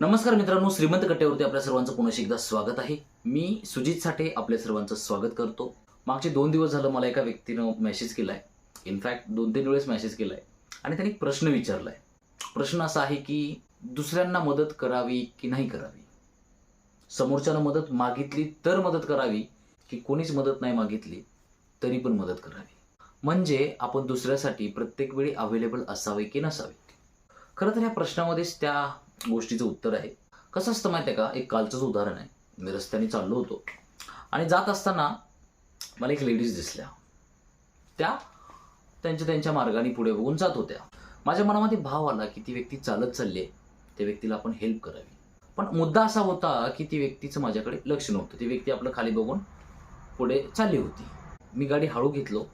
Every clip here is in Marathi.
नमस्कार मित्रांनो श्रीमंत कट्ट्यावरती आपल्या सर्वांचं पुन्हा एकदा स्वागत आहे. मी सुजित साठे आपल्या सर्वांचं स्वागत करतो. मागचे दोन दिवस झालं मला एका व्यक्तीनं मेसेज केलाय. इनफॅक्ट दोन तीन वेळेस मेसेज केलाय. आणि त्यांनी एक प्रश्न विचारलाय. प्रश्न असा आहे की दुसऱ्यांना मदत करावी की नाही करावी? समोरच्यानं मदत मागितली तर मदत करावी की कोणीच मदत नाही मागितली तरी पण मदत करावी? म्हणजे आपण दुसऱ्यासाठी प्रत्येक वेळी अवेलेबल असावे की नसावे? खरं तर ह्या प्रश्नामध्येच त्या गोष्टीचं उत्तर आहे. कसं असतं माहिती आहे का? एक कालचंच उदाहरण आहे. मी रस्त्याने चाललो होतो. आणि जात असताना मला एक लेडीज दिसल्या. त्या त्यांच्या त्यांच्या मार्गाने पुढे बघून जात होत्या. माझ्या मनामध्ये भाव आला की ती व्यक्ती चालत चालली आहे. त्या व्यक्तीला आपण हेल्प करावी. पण मुद्दा असा होता की ती व्यक्तीचं माझ्याकडे लक्ष नव्हतं. ती व्यक्ती आपलं खाली बघून पुढे चालली होती. मी गाडी हळू घेतलो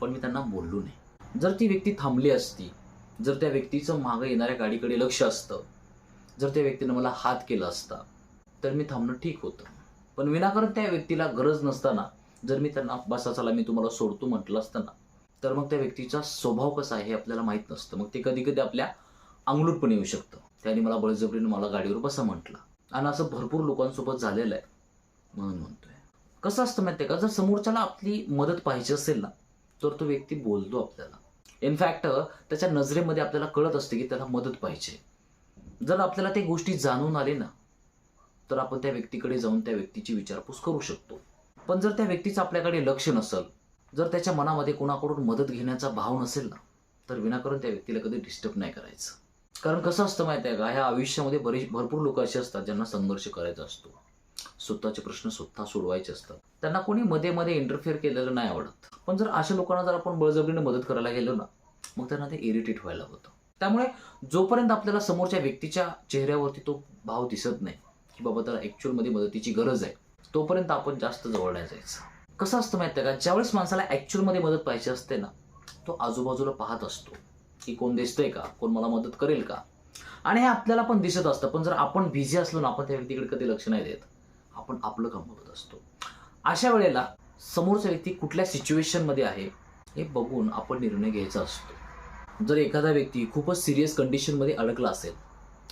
पण मी त्यांना बोललो नाही. जर ती व्यक्ती थांबली असती जर त्या व्यक्तीचं मागं येणाऱ्या गाडीकडे लक्ष असतं जर त्या व्यक्तीनं मला हात केला असता तर मी थांबणं ठीक होतं. पण विनाकारण त्या व्यक्तीला गरज नसताना जर मी त्यांना बसा चला मी तुम्हाला सोडतो म्हटलं असताना तर मग त्या व्यक्तीचा स्वभाव कसा आहे हे आपल्याला माहीत नसतं. मग ते कधी कधी आपल्या अंगलूट पण येऊ शकतं. त्याने मला बळजबरीने मला गाडीवर बसा म्हटलं. आणि असं भरपूर लोकांसोबत झालेलं आहे. म्हणून म्हणतोय. कसं असतं माहिती आहे का? जर समोरच्याला आपली मदत पाहिजे असेल ना तर तो व्यक्ती बोलतो आपल्याला. इनफॅक्ट त्याच्या नजरेमध्ये आपल्याला कळत असते की त्याला मदत पाहिजे. जर आपल्याला ते गोष्टी जाणून आले ना तर आपण त्या व्यक्तीकडे जाऊन त्या व्यक्तीची विचारपूस करू शकतो. पण जर त्या व्यक्तीचं आपल्याकडे लक्ष नसेल जर त्याच्या मनामध्ये कोणाकडून मदत घेण्याचा भाव नसेल ना तर विनाकारण त्या व्यक्तीला कधी डिस्टर्ब नाही करायचं. कारण कसं असतं माहिती आहे का? ह्या आयुष्यामध्ये बरेच भरपूर लोक असे असतात ज्यांना संघर्ष करायचा असतो. स्वतःचे प्रश्न स्वतः सोडवायचे असतात. त्यांना कोणी मध्ये मध्ये इंटरफेअर केलेलं नाही आवडत. पण जर अशा लोकांना जर आपण बळजबरीने मदत करायला गेलो ना मग त्यांना ते इरिटेट व्हायला होतं. त्यामुळे जोपर्यंत आपल्याला समोरच्या व्यक्तीच्या चेहऱ्यावरती तो भाव दिसत नाही की बाबा त्याला ॲक्च्युअलमध्ये मदतीची गरज आहे तोपर्यंत आपण जास्त जवळ नाही जायचं. कसं असतं माहिती आहे का? ज्यावेळेस माणसाला ॲक्च्युअलमध्ये मदत पाहिजे असते ना तो आजूबाजूला पाहत असतो की कोण दिसतंय का? कोण मला मदत करेल का? आणि हे आपल्याला पण दिसत असतं पण जर आपण बिझी असलो ना आपण त्या व्यक्तीकडे कधी लक्ष नाही देत. आपण आपलं काम बघत असतो. अशा वेळेला समोरचा व्यक्ती कुठल्या सिच्युएशनमध्ये आहे हे बघून आपण निर्णय घ्यायचा असतो. जर एखादा व्यक्ती खूपच सिरियस कंडिशनमध्ये अडकला असेल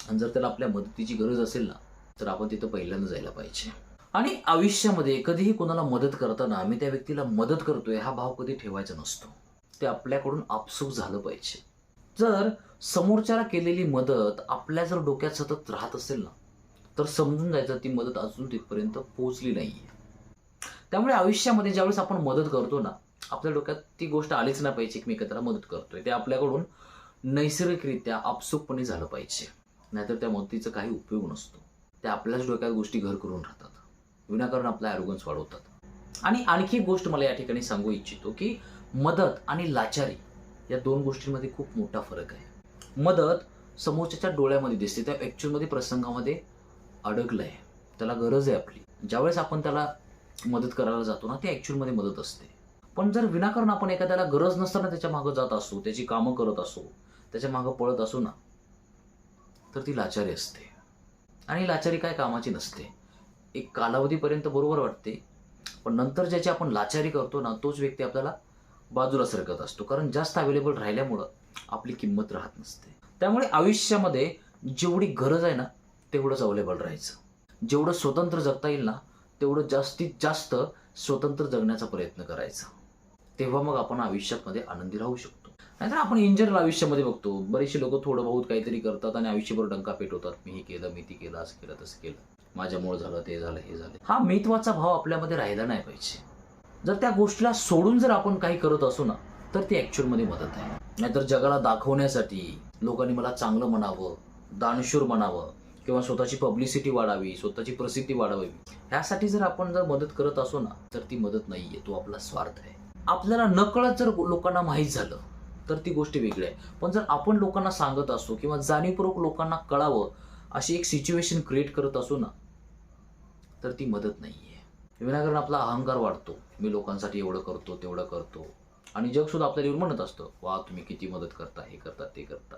आणि जर त्याला आपल्या मदतीची गरज असेल ना तर आपण तिथं पहिल्यांदा जायला पाहिजे. आणि आयुष्यामध्ये कधीही कोणाला मदत करताना आम्ही त्या व्यक्तीला मदत करतोय हा भाव कधी ठेवायचा नसतो. ते आपल्याकडून आपसूक झालं पाहिजे. जर समोरच्याला केलेली मदत आपल्या जर डोक्यात सतत राहत असेल ना तर समजून जायचं ती मदत अजून तिथपर्यंत पोहोचली नाहीये. त्यामुळे आयुष्यामध्ये ज्यावेळेस आपण मदत करतो ना आपल्या डोक्यात ती गोष्ट आलीच नाही पाहिजे की मी एखाद्याला मदत करतोय. ते आपल्याकडून नैसर्गिकरित्या आपसुकपणे झालं पाहिजे. नाहीतर त्या मदतीचा काही उपयोग नसतो. त्या आपल्याच डोक्यात गोष्टी घर करून राहतात. विनाकारण आपला ॲरोगन्स वाढवतात. आणि आणखी एक गोष्ट मला या ठिकाणी सांगू इच्छितो की मदत आणि लाचारी या दोन गोष्टींमध्ये खूप मोठा फरक आहे. मदत समोरच्याच्या डोळ्यामध्ये दिसते त्या ॲक्च्युअलमध्ये प्रसंगामध्ये अडकलं आहे त्याला गरज आहे आपली. ज्यावेळेस आपण त्याला मदत करायला जातो ना ते ॲक्च्युअलमध्ये मदत असते. पण जर विनाकारण आपण एखाद्याला गरज नसताना त्याच्या मागं जात असू त्याची कामं करत असू त्याच्या मागं पळत असू ना तर ती लाचारी असते. आणि लाचारी काय कामाची नसते. एक कालावधीपर्यंत बरोबर वाटते पण नंतर ज्याची आपण लाचारी करतो ना तोच व्यक्ती आपल्याला बाजूला सरकत असतो. कारण जास्त अवेलेबल राहिल्यामुळं आपली किंमत राहत नसते. त्यामुळे आयुष्यामध्ये जेवढी गरज आहे ना तेवढंच अवेलेबल राहायचं. जेवढं स्वतंत्र जगता येईल ना तेवढं जास्तीत जास्त स्वतंत्र जगण्याचा प्रयत्न करायचा. तेव्हा मग आपण आयुष्यामध्ये आनंदी राहू शकतो. नाहीतर आपण इन जनरल आयुष्यामध्ये बघतो. बरेचसे लोक थोडं बहुत काहीतरी करतात आणि आयुष्यभर डंका पेटवतात. मी हे केलं मी ती केलं असं केलं तसं केलं. माझ्यामुळे झालं ते झालं हे झालं. हा महत्त्वाचा भाव आपल्यामध्ये राहिला नाही पाहिजे. जर त्या गोष्टीला सोडून जर आपण काही करत असू ना तर ती ॲक्च्युअलमध्ये मदत आहे. नाहीतर जगाला दाखवण्यासाठी लोकांनी मला चांगलं म्हणावं दानशूर म्हणावं किंवा स्वतःची पब्लिसिटी वाढावी स्वतःची प्रसिद्धी वाढावी. ह्यासाठी जर आपण जर मदत करत असू ना तर ती मदत नाहीये तो आपला स्वार्थ आहे. आपल्याला नकळत जर लोकांना माहीत झालं तर ती गोष्ट वेगळी आहे. पण जर आपण लोकांना सांगत असतो किंवा जाणीवपूर्वक लोकांना कळावं अशी एक सिच्युएशन क्रिएट करत असू ना तर ती मदत नाही आहे विनाकारण आपला अहंकार वाढतो. मी लोकांसाठी एवढं करतो तेवढं करतो. आणि जगसुद्धा आपल्याला येऊन म्हणत असतं वा तुम्ही किती मदत करता हे करता ते करता.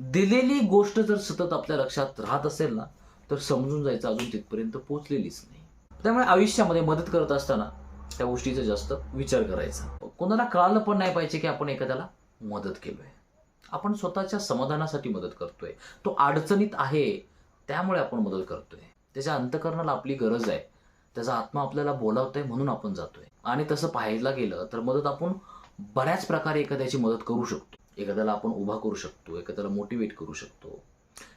दिलेली गोष्ट जर सतत आपल्या लक्षात राहत असेल ना तर समजून जायचं अजून तिथपर्यंत पोचलेलीच नाही. त्यामुळे आयुष्यामध्ये मदत करत असताना त्या गोष्टीचा जास्त विचार करायचा. कोणाला कळालं पण नाही पाहिजे की आपण एखाद्याला मदत केलोय. आपण स्वतःच्या समाधानासाठी मदत करतोय. तो अडचणीत आहे त्यामुळे आपण मदत करतोय. त्याच्या अंतकरणाला आपली गरज आहे. त्याचा आत्मा आपल्याला बोलावतोय म्हणून आपण जातोय. आणि तसं पाहायला गेलं तर मदत आपण बऱ्याच प्रकारे एखाद्याची मदत करू शकतो. एखाद्याला आपण उभा करू शकतो एखाद्याला मोटिवेट करू शकतो.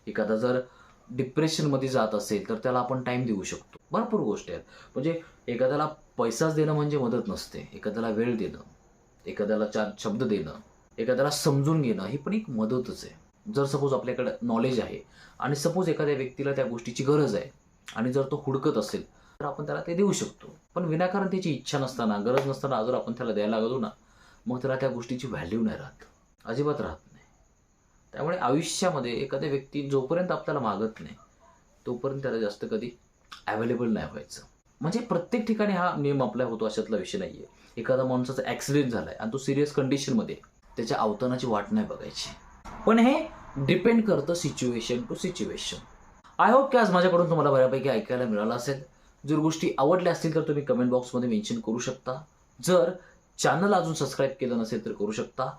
एखादा जर डिप्रेशनमध्ये जात असेल तर त्याला आपण टाइम देऊ शकतो. भरपूर गोष्टी आहेत. म्हणजे एखाद्याला पैसाच देणं म्हणजे मदत नसते. एखाद्याला वेळ देणं एखाद्याला चार शब्द देणं एखाद्याला समजून घेणं ही पण एक मदतच आहे. जर सपोज आपल्याकडे नॉलेज आहे आणि सपोज एखाद्या व्यक्तीला त्या गोष्टीची गरज आहे आणि जर तो हुडकत असेल तर आपण त्याला ते देऊ शकतो. पण विनाकारण त्याची इच्छा नसताना गरज नसताना जर आपण त्याला द्यायला लागलो ना मग त्याला त्या गोष्टीची व्हॅल्यू नाही राहत. अजिबात राहत नाही. त्यामुळे आयुष्यामध्ये एखाद्या व्यक्ती जोपर्यंत आपल्याला मागत नाही तोपर्यंत त्याला जास्त कधी अवेलेबल नाही व्हायचं. म्हणजे प्रत्येक ठिकाणी हा नियम अप्लाय होतो अशातला विषय नाही आहे एखादा माणसाचा ॲक्सिडेंट झाला आहे आणि तो सिरियस कंडिशनमध्ये त्याच्या अवतानाची वाट नाही बघायची. पण हे डिपेंड करतं situation to situation I hope की आज माझ्याकडून तुम्हाला बऱ्यापैकी ऐकायला मिळालं असेल. जर गोष्टी आवडल्या असतील तर तुम्ही कमेंट बॉक्समध्ये मेन्शन करू शकता. जर चॅनल अजून सबस्क्राईब केलं नसेल तर करू शकता.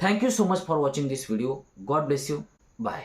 Thank you so much for watching this video God bless you bye